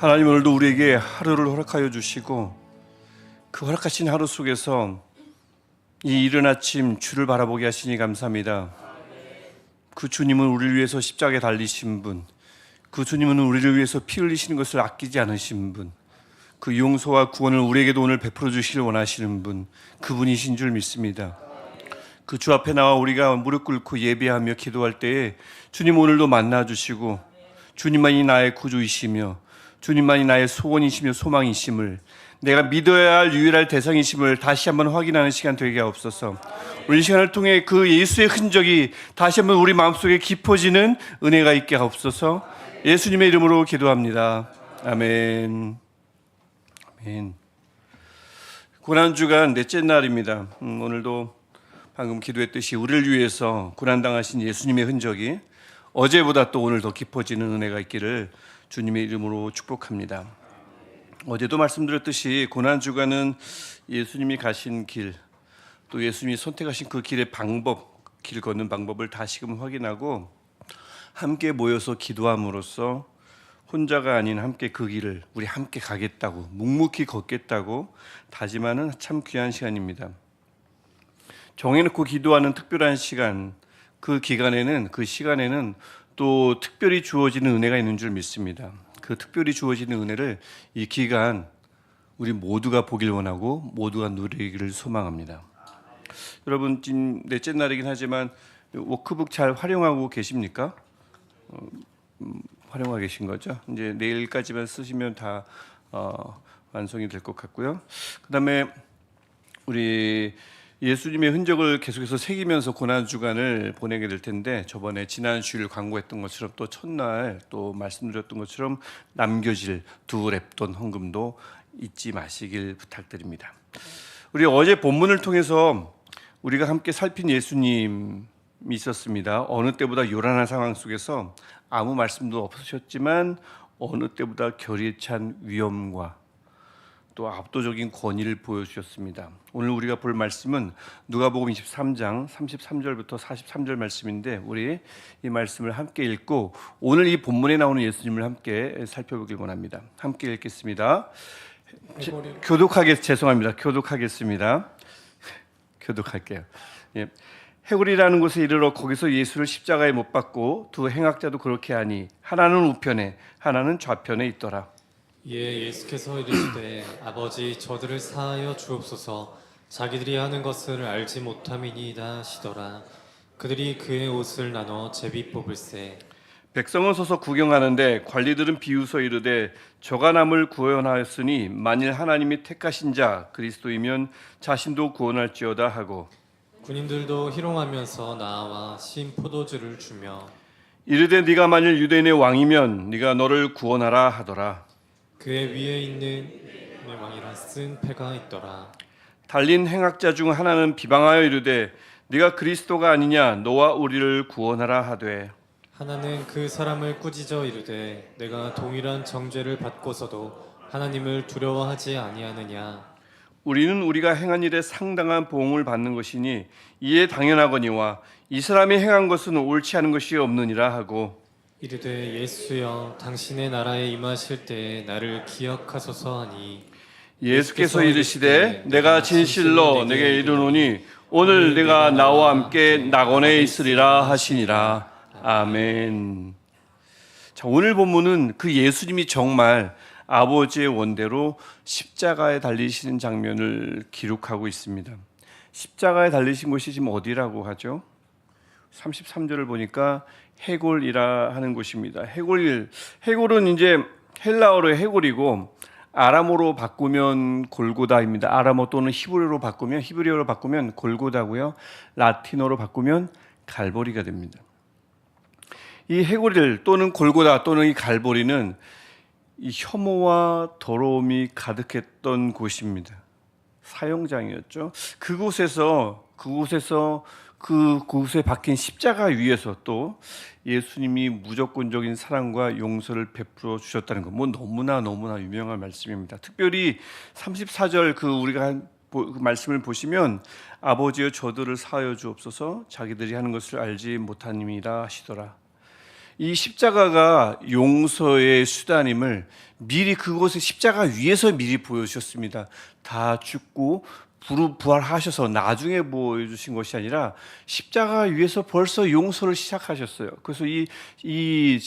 하나님 오늘도 우리에게 하루를 허락하여 주시고 그 허락하신 하루 속에서 이 이른 아침 주를 바라보게 하시니 감사합니다. 그 주님은 우리를 위해서 십자가에 달리신 분, 그 주님은 우리를 위해서 피 흘리시는 것을 아끼지 않으신 분, 그 용서와 구원을 우리에게도 오늘 베풀어 주시길 원하시는 분, 그분이신 줄 믿습니다. 그 주 앞에 나와 우리가 무릎 꿇고 예배하며 기도할 때에 주님 오늘도 만나 주시고 주님만이 나의 구주이시며 주님만이 나의 소원이시며 소망이심을 내가 믿어야 할 유일할 대상이심을 다시 한번 확인하는 시간 되게 하옵소서. 우리 이 시간을 통해 그 예수의 흔적이 다시 한번 우리 마음속에 깊어지는 은혜가 있게 하옵소서. 예수님의 이름으로 기도합니다. 아멘. 아멘. 고난 주간 넷째 날입니다. 음, 오늘도 방금 기도했듯이 우리를 위해서 고난 당하신 예수님의 흔적이 어제보다 또 오늘 더 깊어지는 은혜가 있기를 주님의 이름으로 축복합니다. 어제도 말씀드렸듯이 고난 주간은 예수님이 가신 길, 또 예수님이 선택하신 그 길의 방법, 길 걷는 방법을 다시금 확인하고 함께 모여서 기도함으로써 혼자가 아닌 함께 그 길을 우리 함께 가겠다고 묵묵히 걷겠다고 다짐하는 참 귀한 시간입니다. 정해놓고 기도하는 특별한 시간, 그 기간에는 그 시간에는 또 특별히 주어지는 은혜가 있는 줄 믿습니다. 그 특별히 주어지는 은혜를 이 기간 우리 모두가 보길 원하고 모두가 누리기를 소망합니다. 여러분 지금 넷째 날이긴 하지만 워크북 잘 활용하고 계십니까? 어, 음, 활용하고 계신 거죠? 이제 내일까지만 쓰시면 다 어, 완성이 될 것 같고요. 그다음에 우리 예수님의 흔적을 계속해서 새기면서 고난 주간을 보내게 될 텐데 저번에 지난 주일 광고했던 것처럼 또 첫날 또 말씀드렸던 것처럼 남겨질 두 랩돈 헌금도 잊지 마시길 부탁드립니다. 우리 어제 본문을 통해서 우리가 함께 살핀 예수님이 있었습니다. 어느 때보다 요란한 상황 속에서 아무 말씀도 없으셨지만 어느 때보다 결의에 찬 위엄과 또 압도적인 권위를 보여주셨습니다. 오늘 우리가 볼 말씀은 누가복음 23장 33절부터 43절 말씀인데 우리 이 말씀을 함께 읽고 오늘 이 본문에 나오는 예수님을 함께 살펴보길 원합니다. 함께 읽겠습니다. 제- 교독하게 죄송합니다. 교독하겠습니다. 교독할게요. 예. 해골이라는 곳에 이르러 거기서 예수를 십자가에 못 박고 두 행악자도 그렇게 하니 하나는 우편에 하나는 좌편에 있더라. 예, 예수께서 이르시되 아버지 저들을 사하여 주옵소서. 자기들이 하는 것을 알지 못함이니이다 하시더라. 그들이 그의 옷을 나눠 제비 뽑을세. 백성은 서서 구경하는데 관리들은 비웃어 이르되 저가 남을 구원하였으니 만일 하나님이 택하신 자 그리스도이면 자신도 구원할지어다 하고. 군인들도 희롱하면서 나와 신 포도주를 주며 이르되 네가 만일 유대인의 왕이면 네가 너를 구원하라 하더라 그의 위에 있는 내 왕이라 쓴 패가 있더라. 달린 행악자 중 하나는 비방하여 이르되 네가 그리스도가 아니냐? 너와 우리를 구원하라 하되. 하나는 그 사람을 꾸짖어 이르되 내가 동일한 정죄를 받고서도 하나님을 두려워하지 아니하느냐? 우리는 우리가 행한 일에 상당한 보응을 받는 것이니 이에 당연하거니와 이 사람이 행한 것은 옳지 않은 것이 없느니라 하고 이르되 예수여 당신의 나라에 임하실 때에 나를 기억하소서 하니 예수께서 이르시되 내가 진실로 내게 이르노니 오늘 내가 나와 함께 낙원에 있으리라 하시니라 아멘. 자 오늘 본문은 그 예수님이 정말 아버지의 원대로 십자가에 달리시는 장면을 기록하고 있습니다. 십자가에 달리신 곳이 지금 어디라고 하죠? 33절을 보니까 해골이라 하는 곳입니다. 해골 해골은 이제 헬라어로 해골이고 아람어로 바꾸면 골고다입니다. 아람어 또는 히브리어로 바꾸면 히브리어로 바꾸면 골고다고요. 라틴어로 바꾸면 갈보리가 됩니다. 이 해골을 또는 골고다 또는 이 갈보리는 이 혐오와 더러움이 가득했던 곳입니다. 사형장이었죠. 그곳에서 그곳에서 그 곳에 박힌 십자가 위에서 또 예수님이 무조건적인 사랑과 용서를 베풀어 주셨다는 것, 뭐 너무나 너무나 유명한 말씀입니다. 특별히 34절 그 우리가 한 보- 그 말씀을 보시면 아버지여 저들을 사하여 주옵소서 자기들이 하는 것을 알지 못하님이라 하시더라. 이 십자가가 용서의 수단임을 미리 그곳에 십자가 위에서 미리 보여주셨습니다. 다 죽고 부활하셔서 나중에 보여주신 것이 아니라 십자가 위에서 벌써 용서를 시작하셨어요. 그래서 이, 이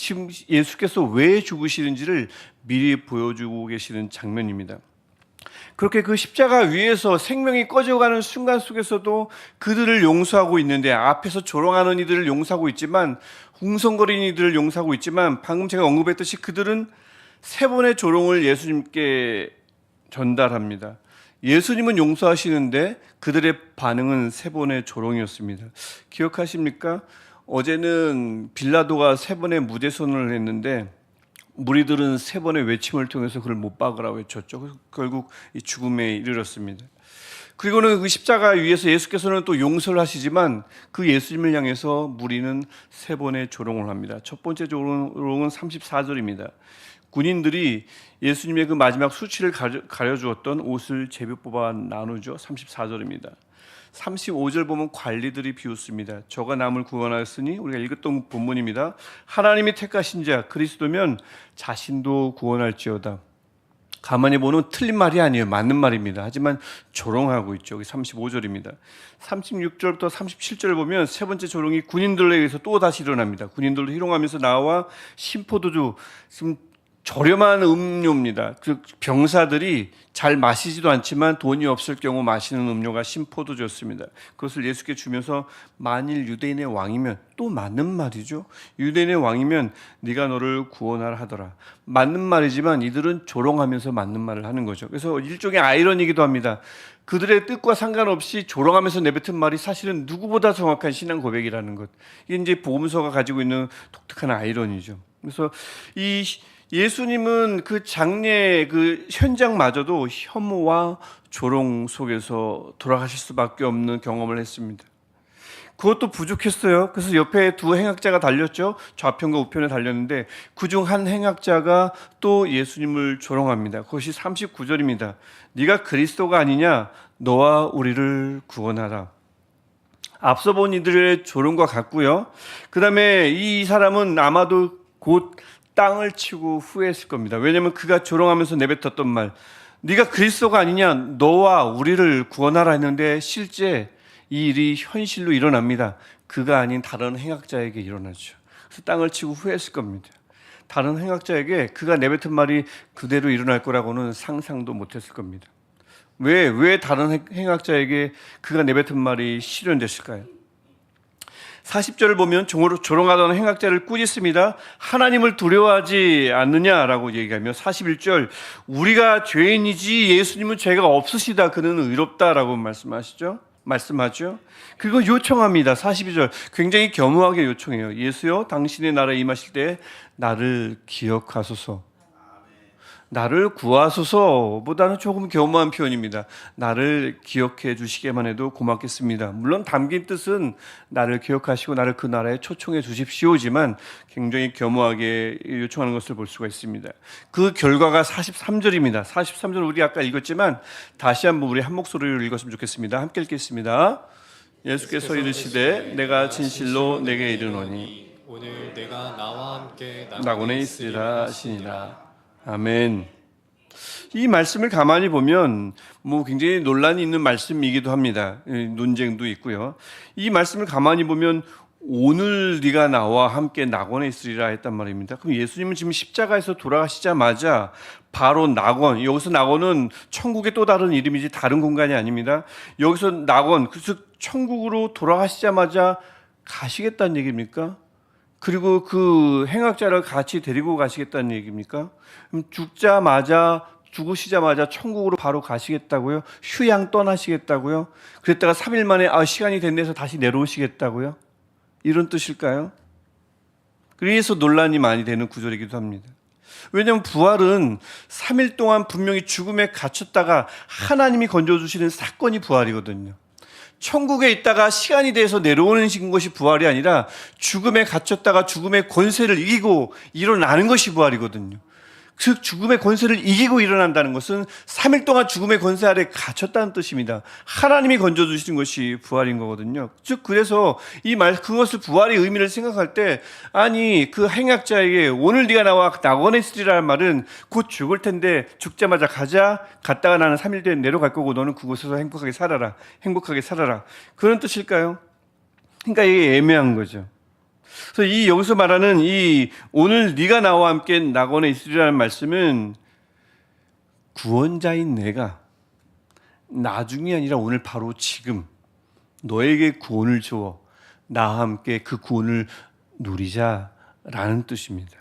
예수께서 왜 죽으시는지를 미리 보여주고 계시는 장면입니다. 그렇게 그 십자가 위에서 생명이 꺼져가는 순간 속에서도 그들을 용서하고 있는데 앞에서 조롱하는 이들을 용서하고 있지만 웅성거리는 이들을 용서하고 있지만 방금 제가 언급했듯이 그들은 세 번의 조롱을 예수님께 전달합니다. 예수님은 용서하시는데 그들의 반응은 세 번의 조롱이었습니다. 기억하십니까? 어제는 빌라도가 세 번의 무대선언을 했는데 무리들은 세 번의 외침을 통해서 그를 못 박으라고 외쳤죠. 결국 이 죽음에 이르렀습니다. 그리고는 그 십자가 위에서 예수께서는 또 용서를 하시지만 그 예수님을 향해서 무리는 세 번의 조롱을 합니다. 첫 번째 조롱은 34절입니다. 군인들이 예수님의 그 마지막 수치를 가려, 가려 주었던 옷을 제비 뽑아 나누죠. 34절입니다. 35절 보면 관리들이 비웃습니다. 저가 남을 구원하였으니 우리가 읽었던 본문입니다. 하나님이 택하신 자 그리스도면 자신도 구원할지어다. 가만히 보는 틀린 말이 아니에요. 맞는 말입니다. 하지만 조롱하고 있죠. 여기 35절입니다. 36절부터 37절 보면 세 번째 조롱이 군인들에 의해서 또 다시 일어납니다. 군인들도 희롱하면서 나와 심포도주 지금 저렴한 음료입니다. 그 병사들이 잘 마시지도 않지만 돈이 없을 경우 마시는 음료가 심포도주였습니다. 그것을 예수께 주면서 만일 유대인의 왕이면 또 맞는 말이죠. 유대인의 왕이면 네가 너를 구원하라 하더라. 맞는 말이지만 이들은 조롱하면서 맞는 말을 하는 거죠. 그래서 일종의 아이러니기도 합니다. 그들의 뜻과 상관없이 조롱하면서 내뱉은 말이 사실은 누구보다 정확한 신앙 고백이라는 것. 이게 이제 복음서가 가지고 있는 독특한 아이러니죠. 그래서 이 예수님은 그 장례 그 현장마저도 혐오와 조롱 속에서 돌아가실 수밖에 없는 경험을 했습니다. 그것도 부족했어요. 그래서 옆에 두 행악자가 달렸죠. 좌편과 우편에 달렸는데 그중 한 행악자가 또 예수님을 조롱합니다. 그것이 39절입니다. 네가 그리스도가 아니냐? 너와 우리를 구원하라. 앞서 본 이들의 조롱과 같고요. 그다음에 이 사람은 아마도 곧 땅을 치고 후회했을 겁니다. 왜냐하면 그가 조롱하면서 내뱉었던 말, 네가 그리스도가 아니냐, 너와 우리를 구원하라 했는데 실제 이 일이 현실로 일어납니다. 그가 아닌 다른 행악자에게 일어나죠. 그래서 땅을 치고 후회했을 겁니다. 다른 행악자에게 그가 내뱉은 말이 그대로 일어날 거라고는 상상도 못했을 겁니다. 왜, 왜 다른 행- 행악자에게 그가 내뱉은 말이 실현됐을까요? 40절을 보면 종으로 조롱하던 행악자를 꾸짖습니다. 하나님을 두려워하지 않느냐라고 얘기하며 41절 우리가 죄인이지 예수님은 죄가 없으시다 그는 의롭다라고 말씀하시죠. 말씀하죠. 그리고 요청합니다. 42절 굉장히 겸허하게 요청해요. 예수여 당신의 나라에 임하실 때 나를 기억하소서. 나를 구하소서보다는 조금 겸허한 표현입니다. 나를 기억해 주시게만 해도 고맙겠습니다. 물론 담긴 뜻은 나를 기억하시고 나를 그 나라에 초청해 주십시오지만 굉장히 겸허하게 요청하는 것을 볼 수가 있습니다. 그 결과가 43절입니다. 43절 우리 아까 읽었지만 다시 한번 우리 한 목소리로 읽었으면 좋겠습니다. 함께 읽겠습니다. 예수께서 이르시되 내가 진실로 내게 이르노니 오늘 내가 나와 함께 나곤에 있으리라 하시니라. 아멘. 이 말씀을 가만히 보면 뭐 굉장히 논란이 있는 말씀이기도 합니다. 예, 논쟁도 있고요. 이 말씀을 가만히 보면 오늘 네가 나와 함께 낙원에 있으리라 했단 말입니다. 그럼 예수님은 지금 십자가에서 돌아가시자마자 바로 낙원, 여기서 낙원은 천국의 또 다른 이름이지 다른 공간이 아닙니다. 여기서 낙원, 그래서 천국으로 돌아가시자마자 가시겠다는 얘기입니까? 그리고 그 행악자를 같이 데리고 가시겠다는 얘기입니까? 죽자마자 죽으시자마자 천국으로 바로 가시겠다고요? 휴양 떠나시겠다고요? 그랬다가 3일 만에 아 시간이 됐네서 다시 내려오시겠다고요? 이런 뜻일까요? 그래서 논란이 많이 되는 구절이기도 합니다. 왜냐하면 부활은 3일 동안 분명히 죽음에 갇혔다가 하나님이 건져주시는 사건이 부활이거든요. 천국에 있다가 시간이 돼서 내려오는 것이 부활이 아니라 죽음에 갇혔다가 죽음의 권세를 이기고 일어나는 것이 부활이거든요. 즉 죽음의 권세를 이기고 일어난다는 것은 3일 동안 죽음의 권세 아래 갇혔다는 뜻입니다. 하나님이 건져 주신 것이 부활인 거거든요. 즉 그래서 이 말 그것을 부활의 의미를 생각할 때 아니 그 행악자에게 오늘 네가 나와 낙원에 있으리라는 말은 곧 죽을 텐데 죽자마자 가자 갔다가 나는 3일 뒤에 내려갈 거고 너는 그곳에서 행복하게 살아라. 행복하게 살아라. 그런 뜻일까요? 그러니까 이게 애매한 거죠. 그래서 이 여기서 말하는 이 오늘 네가 나와 함께 낙원에 있으리라는 말씀은 구원자인 내가 나중이 아니라 오늘 바로 지금 너에게 구원을 주어 나와 함께 그 구원을 누리자라는 뜻입니다.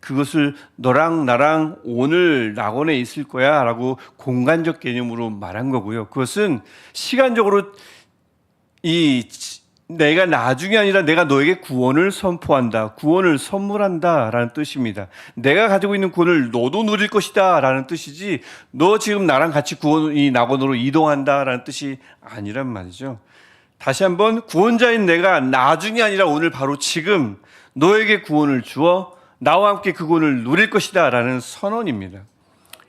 그것을 너랑 나랑 오늘 낙원에 있을 거야 라고 공간적 개념으로 말한 거고요. 그것은 시간적으로 이 내가 나중이 아니라 내가 너에게 구원을 선포한다. 구원을 선물한다. 라는 뜻입니다. 내가 가지고 있는 구원을 너도 누릴 것이다. 라는 뜻이지, 너 지금 나랑 같이 구원, 이 낙원으로 이동한다. 라는 뜻이 아니란 말이죠. 다시 한번 구원자인 내가 나중이 아니라 오늘 바로 지금 너에게 구원을 주어 나와 함께 그 구원을 누릴 것이다. 라는 선언입니다.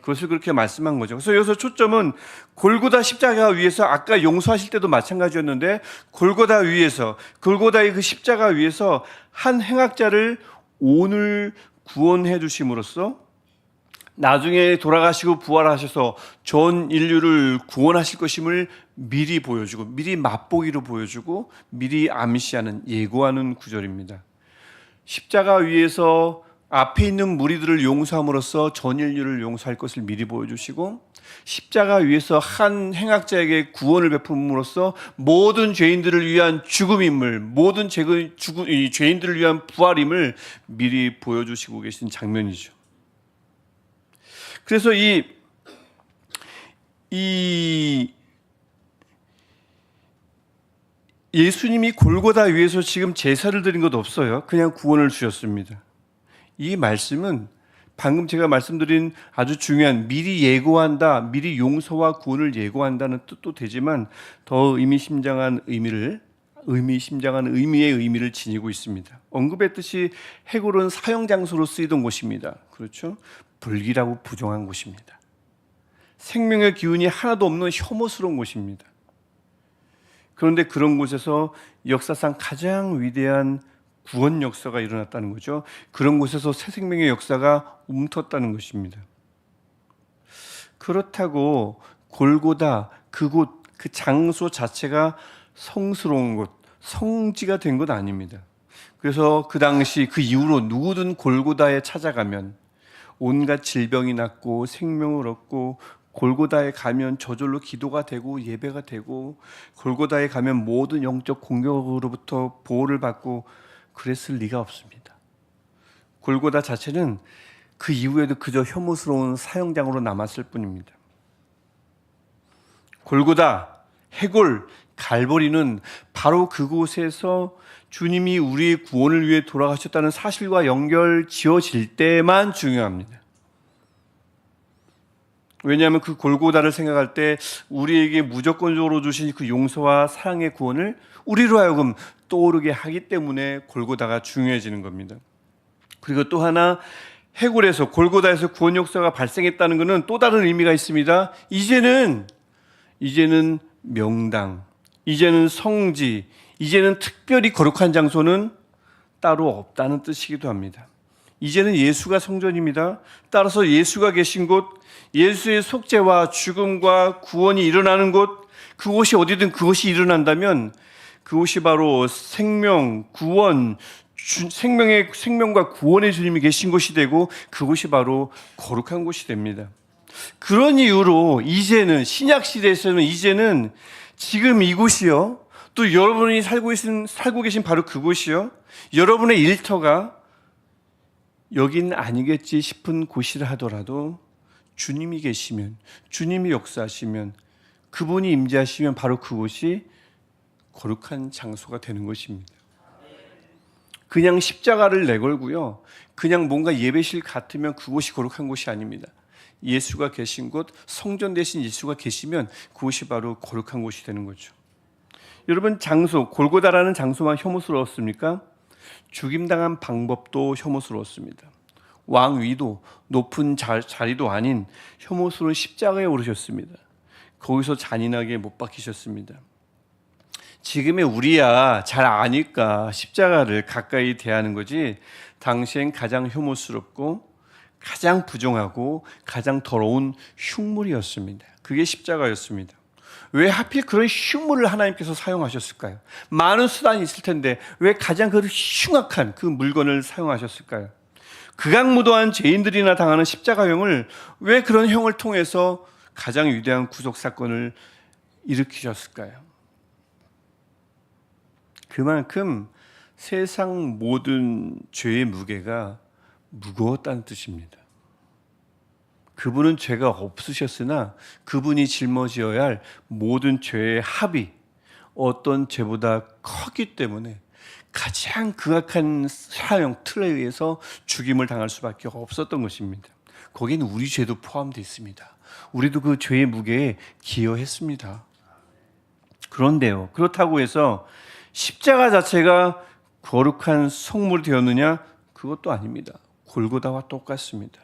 그것을 그렇게 말씀한 거죠. 그래서 여기서 초점은 골고다 십자가 위에서 아까 용서하실 때도 마찬가지였는데 골고다 위에서 골고다의 그 십자가 위에서 한 행악자를 오늘 구원해 주심으로써 나중에 돌아가시고 부활하셔서 전 인류를 구원하실 것임을 미리 보여주고 미리 맛보기로 보여주고 미리 암시하는 예고하는 구절입니다. 십자가 위에서 앞에 있는 무리들을 용서함으로써 전 인류를 용서할 것을 미리 보여주시고 십자가 위에서 한 행악자에게 구원을 베품으로써 모든 죄인들을 위한 죽음임을 모든 죄인들을 위한 부활임을 미리 보여주시고 계신 장면이죠. 그래서 이, 이 예수님이 골고다 위에서 지금 제사를 드린 것 없어요. 그냥 구원을 주셨습니다. 이 말씀은 방금 제가 말씀드린 아주 중요한 미리 예고한다, 미리 용서와 구원을 예고한다는 뜻도 되지만 더 의미심장한 의미를 의미심장한 의미의 의미를 지니고 있습니다. 언급했듯이 해골은 사형 장소로 쓰이던 곳입니다. 그렇죠? 불길하고 부정한 곳입니다. 생명의 기운이 하나도 없는 혐오스러운 곳입니다. 그런데 그런 곳에서 역사상 가장 위대한 구원 역사가 일어났다는 거죠. 그런 곳에서 새 생명의 역사가 움텄다는 것입니다. 그렇다고 골고다 그곳 그 장소 자체가 성스러운 곳, 성지가 된 것 아닙니다. 그래서 그 당시 그 이후로 누구든 골고다에 찾아가면 온갖 질병이 낫고 생명을 얻고 골고다에 가면 저절로 기도가 되고 예배가 되고 골고다에 가면 모든 영적 공격으로부터 보호를 받고 그랬을 리가 없습니다. 골고다 자체는 그 이후에도 그저 혐오스러운 사형장으로 남았을 뿐입니다. 골고다, 해골, 갈보리는 바로 그곳에서 주님이 우리의 구원을 위해 돌아가셨다는 사실과 연결 지어질 때만 중요합니다. 왜냐하면 그 골고다를 생각할 때 우리에게 무조건적으로 주신 그 용서와 사랑의 구원을 우리로 하여금 떠오르게 하기 때문에 골고다가 중요해지는 겁니다. 그리고 또 하나 해골에서 골고다에서 구원 역사가 발생했다는 것은 또 다른 의미가 있습니다. 이제는 이제는 명당, 이제는 성지, 이제는 특별히 거룩한 장소는 따로 없다는 뜻이기도 합니다. 이제는 예수가 성전입니다. 따라서 예수가 계신 곳, 예수의 속죄와 죽음과 구원이 일어나는 곳, 그곳이 어디든 그것이 일어난다면 그곳이 바로 생명, 구원, 주, 생명의 생명과 구원의 주님이 계신 곳이 되고 그곳이 바로 거룩한 곳이 됩니다. 그런 이유로 이제는 신약 시대에서는 이제는 지금 이곳이요. 또 여러분이 살고 계신 살고 계신 바로 그곳이요. 여러분의 일터가 여긴 아니겠지 싶은 곳이라 하더라도 주님이 계시면 주님이 역사하시면 그분이 임재하시면 바로 그곳이 거룩한 장소가 되는 것입니다. 그냥 십자가를 내걸고요. 그냥 뭔가 예배실 같으면 그곳이 거룩한 곳이 아닙니다. 예수가 계신 곳, 성전 대신 예수가 계시면 그곳이 바로 거룩한 곳이 되는 거죠. 여러분 장소 골고다라는 장소만 혐오스러웠습니까? 죽임당한 방법도 혐오스러웠습니다. 왕 위도 높은 자, 자리도 아닌 혐오스러운 십자가에 오르셨습니다. 거기서 잔인하게 못 박히셨습니다. 지금의 우리야 잘 아니까 십자가를 가까이 대하는 거지 당시엔 가장 혐오스럽고 가장 부정하고 가장 더러운 흉물이었습니다. 그게 십자가였습니다. 왜 하필 그런 흉물을 하나님께서 사용하셨을까요? 많은 수단이 있을 텐데 왜 가장 그 흉악한 그 물건을 사용하셨을까요? 극악무도한 죄인들이나 당하는 십자가형을 왜 그런 형을 통해서 가장 위대한 구속 사건을 일으키셨을까요? 그만큼 세상 모든 죄의 무게가 무거웠다는 뜻입니다. 그분은 죄가 없으셨으나 그분이 짊어져야 할 모든 죄의 합이 어떤 죄보다 컸기 때문에 가장 극악한 사형 틀에 의해서 죽임을 당할 수밖에 없었던 것입니다. 거기는 우리 죄도 포함되어 있습니다. 우리도 그 죄의 무게에 기여했습니다. 그런데요. 그렇다고 해서 십자가 자체가 거룩한 성물이 되었느냐? 그것도 아닙니다. 골고다와 똑같습니다.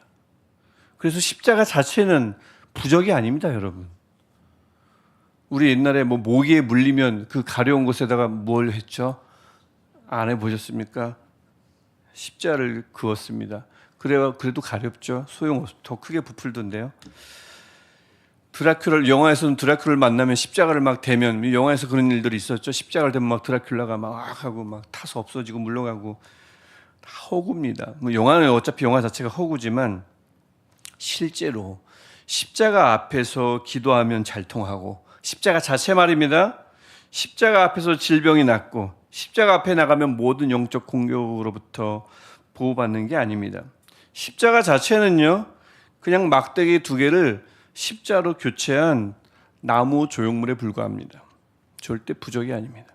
그래서 십자가 자체는 부적이 아닙니다, 여러분. 우리 옛날에 뭐 모기에 물리면 그 가려운 곳에다가 뭘 했죠? 안 해보셨습니까? 십자를 그었습니다. 그래야 그래도 가렵죠. 소용없. 더 크게 부풀던데요. 드라큘라 영화에서는 드라큘라를 만나면 십자가를 막 대면 영화에서 그런 일들이 있었죠. 십자가를 대면 막 드라큘라가 막 하고 막 타서 없어지고 물러가고 다 허구입니다. 뭐 영화는 어차피 영화 자체가 허구지만 실제로 십자가 앞에서 기도하면 잘 통하고 십자가 자체 말입니다. 십자가 앞에서 질병이 낫고 십자가 앞에 나가면 모든 영적 공격으로부터 보호받는 게 아닙니다. 십자가 자체는요, 그냥 막대기 두 개를 십자로 교체한 나무 조형물에 불과합니다. 절대 부적이 아닙니다.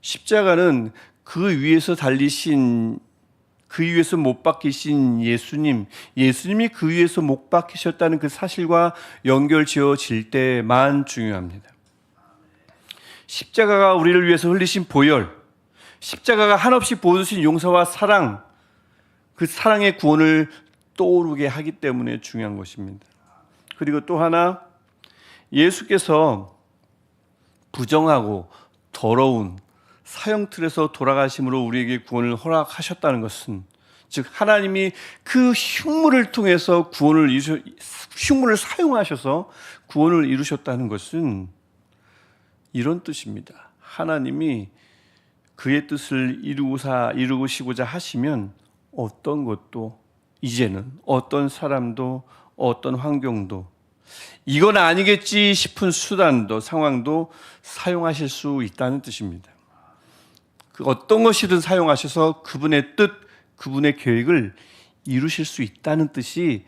십자가는 그 위에서 달리신 그 위에서 못 박히신 예수님, 예수님이 그 위에서 못 박히셨다는 그 사실과 연결 지어질 때만 중요합니다. 십자가가 우리를 위해서 흘리신 보혈, 십자가가 한없이 보여주신 용서와 사랑, 그 사랑의 구원을 떠오르게 하기 때문에 중요한 것입니다. 그리고 또 하나, 예수께서 부정하고 더러운 사형 틀에서 돌아가심으로 우리에게 구원을 허락하셨다는 것은 즉 하나님이 그 흉물을 통해서 구원을 이루셔, 흉물을 사용하셔서 구원을 이루셨다는 것은 이런 뜻입니다. 하나님이 그의 뜻을 이루고사 이루시고자 하시면 어떤 것도 이제는 어떤 사람도 어떤 환경도 이건 아니겠지 싶은 수단도 상황도 사용하실 수 있다는 뜻입니다. 그 어떤 것이든 사용하셔서 그분의 뜻, 그분의 계획을 이루실 수 있다는 뜻이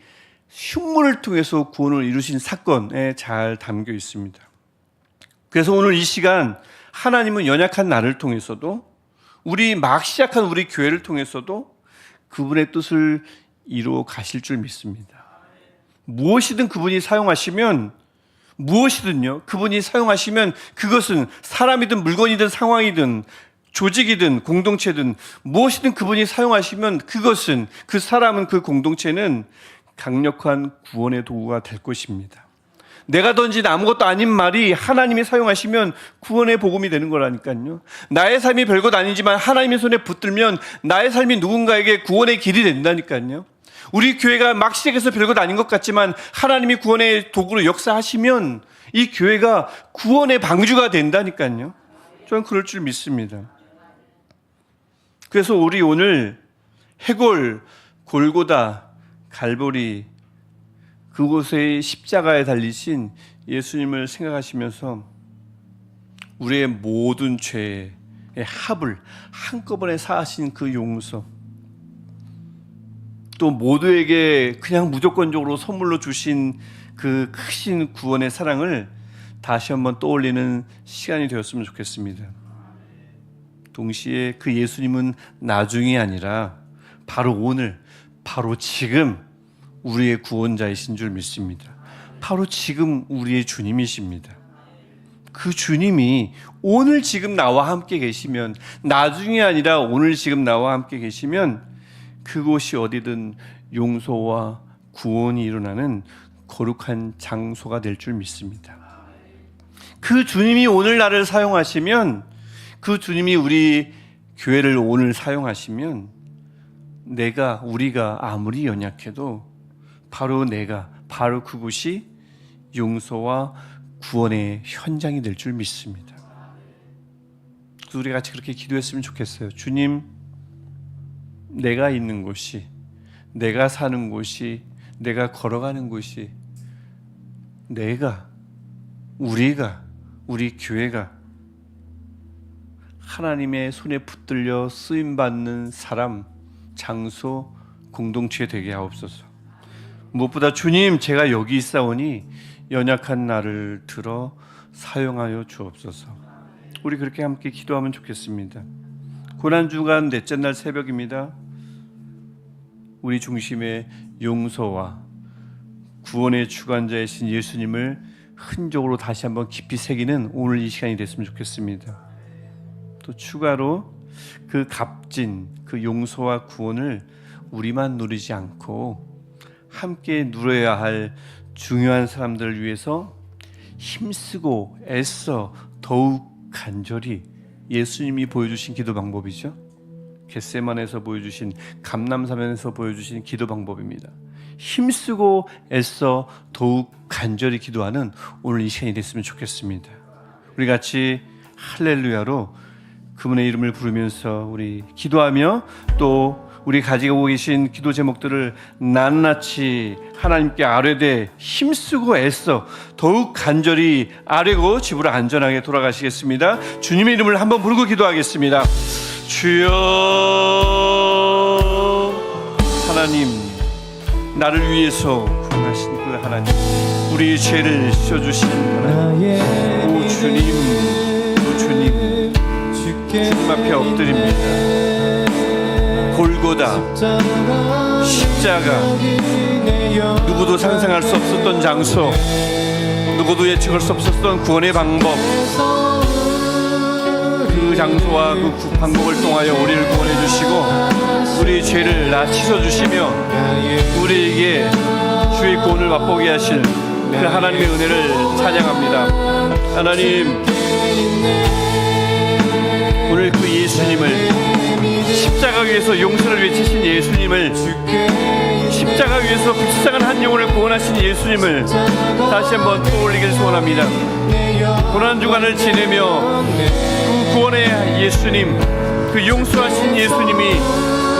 흉물을 통해서 구원을 이루신 사건에 잘 담겨 있습니다. 그래서 오늘 이 시간 하나님은 연약한 나를 통해서도 우리 막 시작한 우리 교회를 통해서도 그분의 뜻을 이루어 가실 줄 믿습니다. 무엇이든 그분이 사용하시면 무엇이든요. 그분이 사용하시면 그것은 사람이든 물건이든 상황이든 조직이든 공동체든 무엇이든 그분이 사용하시면 그것은 그 사람은 그 공동체는 강력한 구원의 도구가 될 것입니다. 내가 던진 아무것도 아닌 말이 하나님이 사용하시면 구원의 복음이 되는 거라니까요. 나의 삶이 별것 아니지만 하나님의 손에 붙들면 나의 삶이 누군가에게 구원의 길이 된다니까요. 우리 교회가 막 시작해서 별것 아닌 것 같지만 하나님이 구원의 도구로 역사하시면 이 교회가 구원의 방주가 된다니까요. 저는 그럴 줄 믿습니다. 그래서 우리 오늘 해골, 골고다, 갈보리 그곳의 십자가에 달리신 예수님을 생각하시면서 우리의 모든 죄의 합을 한꺼번에 사하신 그 용서 또 모두에게 그냥 무조건적으로 선물로 주신 그 크신 구원의 사랑을 다시 한번 떠올리는 시간이 되었으면 좋겠습니다. 동시에 그 예수님은 나중이 아니라 바로 오늘, 바로 지금 우리의 구원자이신 줄 믿습니다. 바로 지금 우리의 주님이십니다. 그 주님이 오늘 지금 나와 함께 계시면 나중이 아니라 오늘 지금 나와 함께 계시면 그곳이 어디든 용서와 구원이 일어나는 거룩한 장소가 될 줄 믿습니다. 그 주님이 오늘 나를 사용하시면 그 주님이 우리 교회를 오늘 사용하시면 내가 우리가 아무리 연약해도 바로 내가 바로 그곳이 용서와 구원의 현장이 될 줄 믿습니다. 우리 같이 그렇게 기도했으면 좋겠어요. 주님, 내가 있는 곳이, 내가 사는 곳이, 내가 걸어가는 곳이, 내가, 우리가, 우리 교회가 하나님의 손에 붙들려 쓰임 받는 사람, 장소, 공동체 되게 하옵소서. 무엇보다 주님, 제가 여기 있사오니 연약한 나를 들어 사용하여 주옵소서. 우리 그렇게 함께 기도하면 좋겠습니다. 고난 주간 넷째 날 새벽입니다. 우리 중심에 용서와 구원의 주관자이신 예수님을 흔적으로 다시 한번 깊이 새기는 오늘 이 시간이 됐으면 좋겠습니다. 또 추가로 그 값진 그 용서와 구원을 우리만 누리지 않고 함께 누려야 할 중요한 사람들을 위해서 힘쓰고 애써 더욱 간절히 예수님이 보여주신 기도 방법이죠. 겟세만에서 보여주신 감남사면에서 보여주신 기도 방법입니다. 힘쓰고 애써 더욱 간절히 기도하는 오늘 이 시간이 됐으면 좋겠습니다. 우리 같이 할렐루야로 그분의 이름을 부르면서 우리 기도하며 또 우리 가지고 계신 기도 제목들을 낱낱이 하나님께 아뢰되 힘쓰고 애써 더욱 간절히 아뢰고 집으로 안전하게 돌아가시겠습니다. 주님의 이름을 한번 부르고 기도하겠습니다. 주여. 하나님 나를 위해서 구원하신 그 하나님 우리 죄를 씻어주신 하나님 오 주님 오 주님 주님 앞에 엎드립니다. 골고다 십자가 누구도 상상할 수 없었던 장소 누구도 예측할 수 없었던 구원의 방법 그 장소와 그 구- 방법을 통하여 우리를 구원해 주시고 우리 죄를 다 씻어 주시며 우리에게 주의 구원을 맛보게 하실 그 하나님의 은혜를 찬양합니다. 하나님 오늘 그 예수님을 십자가 위에서 용서를 외치신 예수님을 십자가 위에서 불쌍한 한 영혼을 구원하신 예수님을 다시 한번 떠올리길 소원합니다. 고난 주간을 지내며 그 구원의 예수님, 그 용서하신 예수님이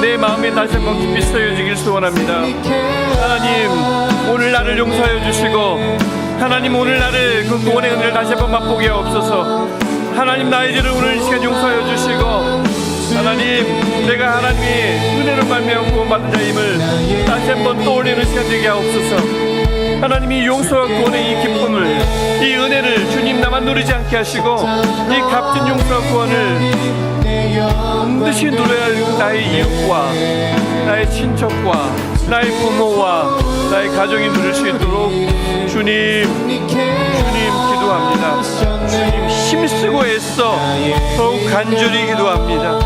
내 마음에 다시 한번 깊이 쓰여지길 소원합니다. 하나님, 오늘 나를 용서하여 주시고, 하나님 오늘 나를 그 구원의 은혜를 다시 한번 맛보게 하옵소서. 하나님 나의 죄를 오늘 이 시간 용서하여 주시고, 하나님 내가 하나님의 은혜를 말미암아 구원받은 자임을 다시 한번 떠올리는 시간 되게 하옵소서. 하나님이 용서와 구원의 이 기쁨을 이 은혜를 주님 나만 누리지 않게 하시고 이 값진 용서와 구원을 반드시 누려야 할 나의 이웃과 나의 친척과 나의 부모와 나의 가족이 누릴 수 있도록 주님 주님 기도합니다. 주님 힘쓰고 애써 더욱 간절히 기도합니다.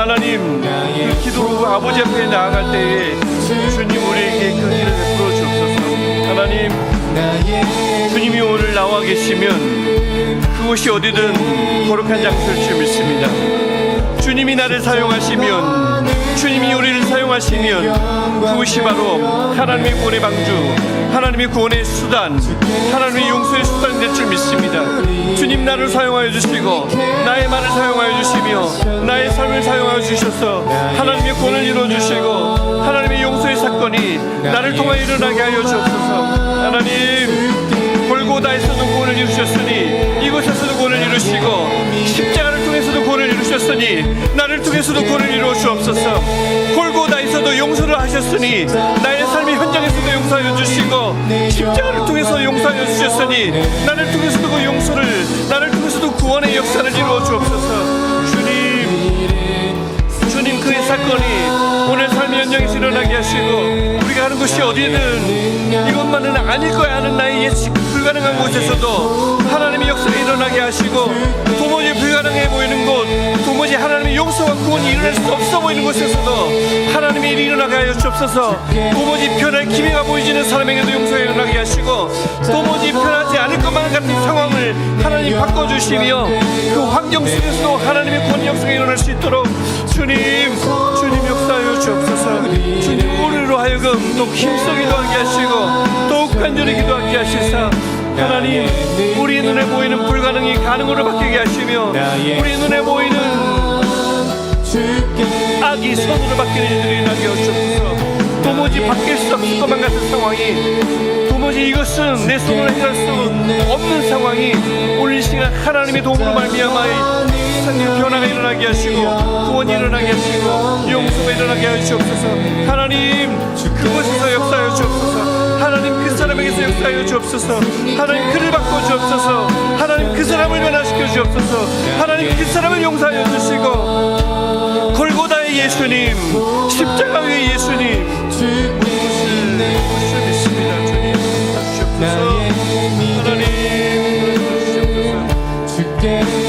하나님 그 기도로 아버지 앞에 나아갈 때에 주님 우리에게 그 길을 베풀어 주옵소서. 하나님 주님이 오늘 나와 계시면 그곳이 어디든 거룩한 장소일 줄 믿습니다. 주님이 나를 사용하시면 주님이 우리를 사용하시면 그것이 바로 하나님의 구원의 방주 하나님의 구원의 수단 하나님의 용서의 수단이 될 줄 믿습니다. 주님 나를 사용하여 주시고 나의 말을 사용하여 주시며 나의 삶을 사용하여 주셔서 하나님의 구원을 이루어 주시고 하나님의 용서의 사건이 나를 통하여 일어나게 하여 주옵소서. 하나님 골고다에서도 구원을 이루셨으니 이곳에서도 구원을 이루시고 십자가를 통해서도 구원을 이루셨으니 나를 통해서도 구원을 이루어 주옵소서. 골고다에서도 용서를 하셨으니 나의 삶의 현장에서도 용서하여 주시고 십자가를 통해서 용서하여 주셨으니 나를 통해서도 그 용서를 나를 통해서도 구원의 역사를 이루어 주옵소서. 주님 주님 그의 사건이 오늘 삶의 현장에서 일어나게 하시고 우리가 하는 것이 어디든 이것만은 아닐 거야 하는 나의 예측 불가능한 곳에서도 하나님의 역사가 일어나게 하시고 도무지 불가능해 보이는 곳 도무지 하나님의 용서와 구원이 일어날 수 없어 보이는 곳에서도 하나님의 일이 일어나게 하여 주옵소서. 도무지 변할 기미가 보이지는 사람에게도 용서가 일어나게 하시고 도무지 변하지 않을 것만 같은 상황을 하나님 바꿔주시며 그 환경 속에서도 하나님의 구원 역사가 일어날 수 있도록 주님 주님 역사하여 주옵소서. 주님 우리로 하여금 또 힘써 기도하게 하시고 더욱 간절히 기도하게 하시사 하나님 우리 눈에 보이는 불가능이 가능으로 바뀌게 하시며 우리 눈에 보이는 악이 선으로 바뀌는 일들이 나게 하옵소서. 도무지 바뀔 수 없을 것만 같은 상황이 도무지 이것은 내 손으로 해결할 수 없는 상황이 오늘 이 시간 하나님의 도움으로 말미암아 하나님 변화가 일어나게 하시고 구원이 일어나게 하시고 용서가 일어나게 하여 주옵소서. 하나님 그곳에서 역사하여 주옵소서 사람에게서 역사하여 주옵소서 하나님 그를 바꿔 주옵소서 하나님 그 사람을 변화시켜 주옵소서 하나님 그 사람을 용서하여 주시고 골고다의 예수님 십자가의 예수님 무엇을 무엇을 주옵소서